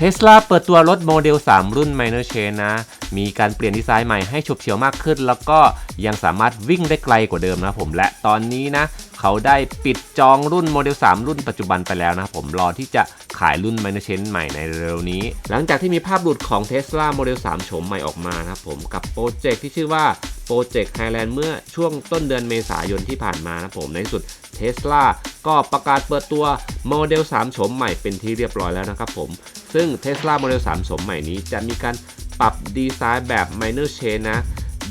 เทสลาเปิดตัวรถโมเดล 3 รุ่น Minor Chain นะ มีการเปลี่ยนดีไซน์ใหม่ให้ฉบเฉียวมากขึ้น แล้วก็ยังสามารถวิ่งได้ไกลกว่าเดิมนะผมและตอนนี้นะ เขาได้ปิดจองรุ่นโมเดล 3 รุ่นปัจจุบันไปแล้วนะผมรอที่จะขายรุ่น Minor Chain ใหม่ในเร็วนี้ หลังจากที่มีภาพหลุดของ Tesla Model 3โฉมใหม่ออกมานะครับผมกับโปรเจกต์ที่ชื่อว่าโปรเจกต์ไ i แลนด์เมื่อช่วงต้นเดือนเมษายนที่ผ่านมานะผมในสุด เทสลาก็ประกาศเปิดตัวโมเดล3โฉมใหม่เป็นที่เรียบร้อยแล้วนะครับผม ซึ่ง Tesla Model 3โฉมใหม่นี้จะมีการปรับดีไซน์แบบ Minor Change นะ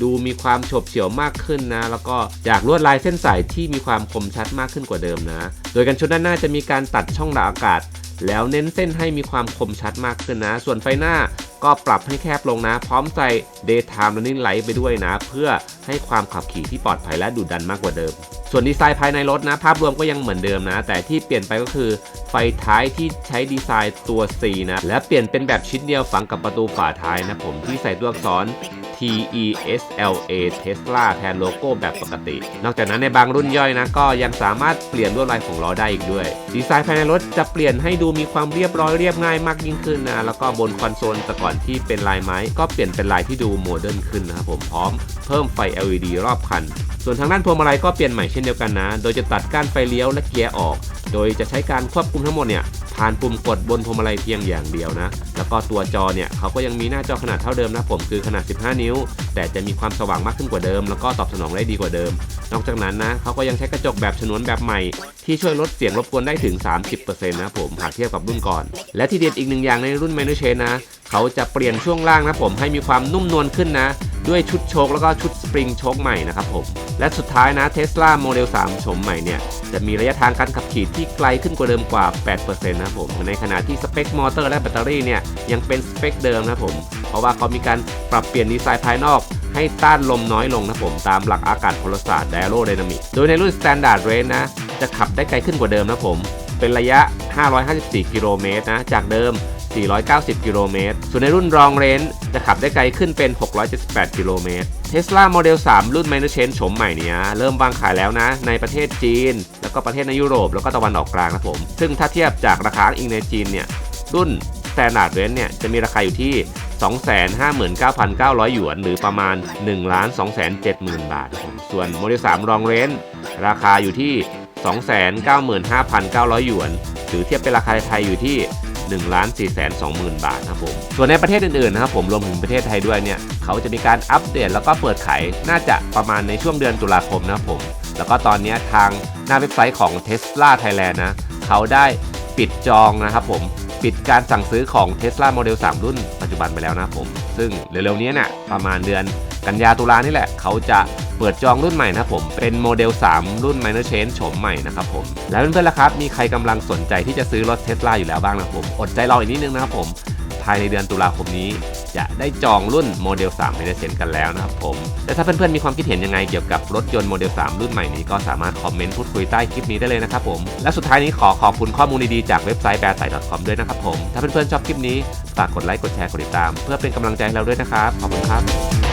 ดูมีความฉบเฉี่ยวมากขึ้นนะ แล้วก็จากลวดลายเส้นสายที่มีความคมชัดมากขึ้นกว่าเดิมนะ โดยกันชนด้านหน้าจะมีการตัดช่องระบายอากาศ แล้วเน้นเส้นให้มีความคมชัดมากขึ้นนะ ส่วนไฟหน้า ก็ปรับให้แคบลงนะ พร้อมใส่ Daytime Running Light ไปด้วยนะ เพื่อให้ความขับขี่ที่ปลอดภัยและดุดันมากกว่าเดิม ส่วนดีไซน์ภายในรถนะ ภาพรวมก็ยังเหมือนเดิมนะ แต่ที่เปลี่ยนไปก็คือไฟท้ายที่ใช้ดีไซน์ตัว C นะ และเปลี่ยนเป็นแบบชิ้นเดียวฝังกับประตูฝาท้ายนะผมที่ใส่ตัวอักษร T E S L A Tesla แทนโลโก้แบบปกติ นอกจากนั้นในบางรุ่นย่อยนะก็ยังสามารถเปลี่ยนลวดลายของล้อได้อีกด้วย ดีไซน์ภายในรถจะเปลี่ยนให้ดูมีความเรียบร้อยเรียบง่ายมากยิ่งขึ้นนะแล้วก็บนคอนโซลแต่ก่อนที่เป็นลายไม้ ก็เปลี่ยนเป็นลายที่ดูโมเดิร์นขึ้นนะครับผมพร้อมเพิ่มไฟ LED รอบคัน ส่วนทางด้านพวงมาลัยก็เปลี่ยนใหม่เช่นเดียวกันนะ โดยจะตัดก้านไฟเลี้ยวและเกียร์ออก โดยจะใช้การควบคุมทั้งหมดเนี่ยผ่านปุ่มกดบนพวงมาลัยเพียงอย่างเดียวนะ แล้วก็ตัวจอเนี่ยเขาก็ยังมีหน้าจอขนาดเท่าเดิมนะผมคือขนาด 15 นิ้ว แต่จะมีความสว่างมากขึ้นกว่าเดิม แล้วก็ตอบสนองได้ดีกว่าเดิม นอกจากนั้นนะเขาก็ยังใช้กระจกแบบฉนวนแบบใหม่ ที่ช่วยลดเสียงรบกวนได้ถึง 30%นะผมหากเทียบกับรุ่นก่อน และที่เด็ดอีกหนึ่งอย่างในรุ่น Minor Change นะเขาจะเปลี่ยนช่วงล่างนะผมให้มีความนุ่มนวลขึ้นนะด้วยชุดโชคแล้วก็ชุดสปริงโชคใหม่นะครับผม และสุดท้ายนะ Tesla Model 3โฉมใหม่เนี่ย จะมีระยะทางการขับขี่ที่ไกลขึ้นกว่าเดิมกว่า 8%นะครับผม ในขณะที่สเปคมอเตอร์และแบตเตอรี่เนี่ย ยังเป็นสเปคเดิมนะครับผม เพราะว่าเขามีการปรับเปลี่ยนดีไซน์ภายนอกให้ต้านลมน้อยลงนะผมตามหลักอากาศพลศาสตร์ Aerodynamic โดยในรุ่น Standard Range นะ จะขับได้ไกลขึ้นกว่าเดิมนะผม เป็นระยะ 554 กิโลเมตรนะ จากเดิม 490 กิโลเมตร ส่วนในรุ่นรองเรนจะขับได้ไกลขึ้นเป็น 678 กิโลเมตร Tesla Model 3 รุ่น Minor Change โฉมใหม่เนี้ยเริ่มวางขายแล้วนะ ในประเทศจีน แล้วก็ประเทศในยุโรป แล้วก็ตะวันออกกลางนะผม ซึ่งถ้าเทียบจากราคาอิงในจีนเนี่ย รุ่น Standard Range เนี่ย จะมีราคาอยู่ที่259,900 หยวน หรือประมาณ 1 270,000 บาทผม ส่วน Model 3รองเรนราคาอยู่ที่ 295,900 หยวน หรือเทียบเป็นราคาไทยอยู่ที่ 1 4 2 0 0 0 0 บาทนะครับผมส่วนในประเทศอื่นๆนะครับผมรวมถึงประเทศไทยด้วยเนี่ยเขาจะมีการอัปเดตแล้วก็เปิดขายน่าจะประมาณในช่วงเดือนตุลาคมนะครับผม แล้วก็ตอนนี้ทางหน้าเว็บไซต์ของ Tesla Thailand นะเขาได้ปิดจองนะครับผมปิดการสั่งซื้อของ Tesla Model 3 รุ่นปัจจุบันไปแล้วนะครับผม ซึ่งเร็วๆนี้เนี่ยประมาณเดือนกันยาตุลานี่แหละเขาจะ เปิดจองรุ่นใหม่นะครับผม เป็นโมเดล 3 รุ่น Minor Change โฉมใหม่นะครับผม แล้วเพื่อนๆล่ะครับ มีใครกำลังสนใจที่จะซื้อรถ Tesla อยู่แล้วบ้างนะครับผม อดใจรออีกนิดนึงนะครับผม ภายในเดือนตุลาคมนี้จะได้จองรุ่นโมเดล 3 Minor Change กันแล้วนะครับผม และถ้าเพื่อนๆ มีความคิดเห็นยังไงเกี่ยวกับรถยนต์โมเดล 3 รุ่นใหม่นี้ก็สามารถคอมเมนต์พูดคุยใต้คลิปนี้ได้เลยนะครับผม และสุดท้ายนี้ขอขอบคุณข้อมูลดีๆจากเว็บไซต์ b e a r s i c o m ด้วยนะครับผม ถ้าเพื่อนๆชอบคลิปนี้ฝากกดไลค์กดแชร์กดติดตาม เพื่อเป็นกำลังใจให้เราด้วยนะครับขอบคุณครับ